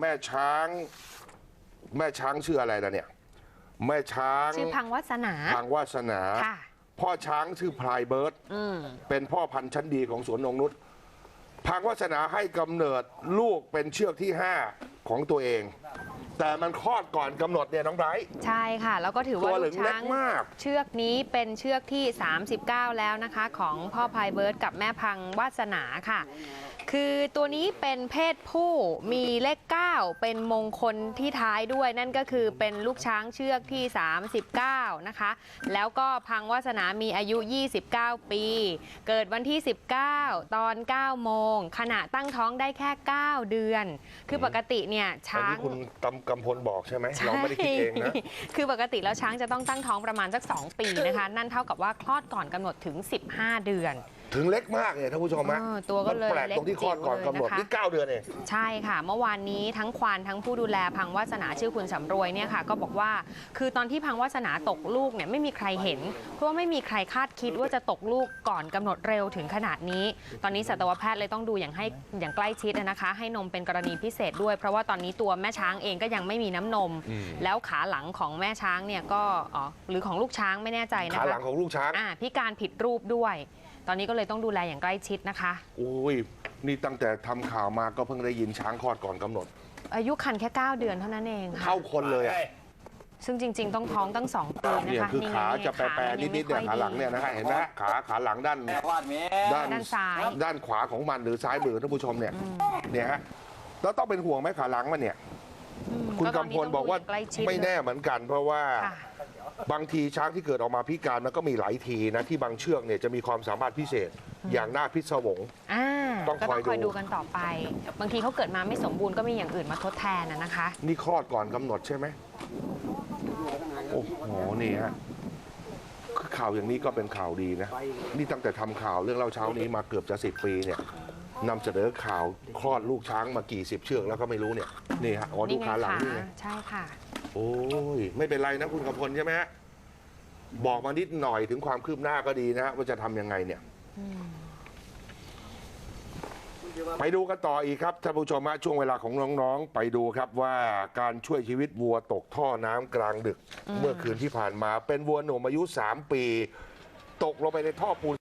แม่ช้าง แม่ช้างชื่ออะไรนะเนี่ย แม่ช้างชื่อพังวัสนาทางวาสนา ค่ะ พ่อช้างชื่อพลายเบิร์ตอืมเป็นพ่อพันธุ์ชั้นดีของสวนนงนุชพังวาสนาให้กำเนิดลูกเป็นเชือกที่5ของตัวเอง แต่มันคลอดก่อนกำหนดเนี่ยน้องไบรท์ ใช่ค่ะ แล้วก็ถือว่าตัวเหลืลูอกงช้างเล็กมาก เชือกนี้เป็นเชือกที่ 39 แล้วนะคะ ของพ่อพายเบิร์ดกับแม่พังวาสนาค่ะ คือตัวนี้เป็นเพศผู้มีเลข 9 เป็นมงคลที่ท้ายด้วย นั่นก็คือเป็นลูกช้างเชือกที่ 39 นะคะ แล้วก็พังวาสนามีอายุ 29 ปี เกิดวันที่ 19 ตอน 9 โมง ขณะตั้งท้องได้แค่ 9 เดือน คือปกติเนี่ยอันช้าง นี้คุณตำกำพลบอกใช่ไหมเราไม่ได้คิดเองนะใช่คือปกติแล้วช้างจะต้องตั้งท้องประมาณสัก 2 ปีนะคะ นั่นเท่ากับว่าคลอดก่อนกำหนดถึง 15 เดือน ถึงเล็กมากเนี่ยท่านผู้ชมฮะเออตัวก็เลยมันแปลกตรงที่คลอดก่อนกำหนดเล็กจิ๋วเลยนะคะ นี่เก้าเดือนเอง ใช่ค่ะ เมื่อวานนี้ทั้งควานทั้งผู้ดูแลพังวาสนาชื่อคุณสำรวยเนี่ยค่ะ ก็บอกว่า คือตอนที่พังวาสนาตกลูกเนี่ยไม่มีใครเห็น เพราะว่าไม่มีใครคาดคิดว่าจะตกลูกก่อนกำหนดเร็วถึงขนาดนี้ ตอนนี้สัตวแพทย์เลยต้องดูอย่างให้อย่างใกล้ชิดนะคะ ให้นมเป็นกรณีพิเศษด้วย เพราะว่าตอนนี้ตัวแม่ช้างเองก็ยังไม่มีน้ำนม อืม แล้วขาหลังของแม่ช้างเนี่ยก็อ๋อหรือของลูกช้างไม่แน่ใจนะขาคะ หลังของลูกช้าง อ่าพิการผิดรูปด้วย ตอนนี้ก็เลยต้องดูแลอย่างใกล้ชิดนะคะ โอ้ย นี่ตั้งแต่ทำข่าวมาก็เพิ่งได้ยินช้างคลอดก่อนกำหนด อายุคันแค่ 9 เดือนเท่านั้นเองค่ะ เท่าคนเลยอะซึ่งจริง ๆ ต้องท้องตั้ง 2 ปีนะเนี่ยคะคือขาไงจะแปรขาๆนิดๆเนี่ยไม่ขาค่อหลังเนี่ยนะฮะเห็นไหมฮะขาขาหลังด้าน แม่วาดแม่ ด้านด้านซ้าย ด้านขวาของมันหรือซ้ายมือท่านผู้ชมเนี่ยเนี่ยฮะแล้วต้องเป็นห่วงไหมขาหลังมันเนี่ยอืมคุณตอนกำพนี้ลต้งบอกว่าดูย่งใล้ชิดไม่แน่เลยเหมือนกัน เพราะว่าค่ะ บางทีช้างที่เกิดออกมาพิการมันก็มีหลายทีนะที่บางเชือกเนี่ยจะมีความสามารถพิเศษอย่างหน้าพิศวง อ่าต้องก็คต้ออยงคอยดูดูกันต่อไป บางทีเขาเกิดมาไม่สมบูรณ์ก็มีอย่างอื่นมาทดแทนนะนะคะ นี่คลอดก่อนกำหนดใช่ไหมโอ้โหนี่ฮะคือข่าวอย่างนี้ก็เป็นข่าวดีนะ นี่ตั้งแต่ทำข่าวเรื่องเล่าเช้านี้มาเกือบจะสิบปีเนี่ยนำเสนอข่าวคลอดลูกช้างมากี่สิบเชือกแล้วก็ไม่รู้เนี่ยนี่ฮะอ๋อดูนี่ไงขาหลังขานี่ไง ใช่ค่ะ โอ้ยไม่เป็นไรนะคุณกำพลใช่ไหมฮะบอกมานิดหน่อยถึงความคืบหน้าก็ดีนะฮะว่าจะทำยังไงเนี่ย ไปดูกันต่ออีกครับท่านผู้ชมฮะช่วงเวลาของน้องๆ ไปดูครับว่าการช่วยชีวิตวัวตกท่อน้ำกลางดึก เมื่อคืนที่ผ่านมาเป็นวัวหนุ่มอายุ 3 ปี ตกลงไปในท่อปูน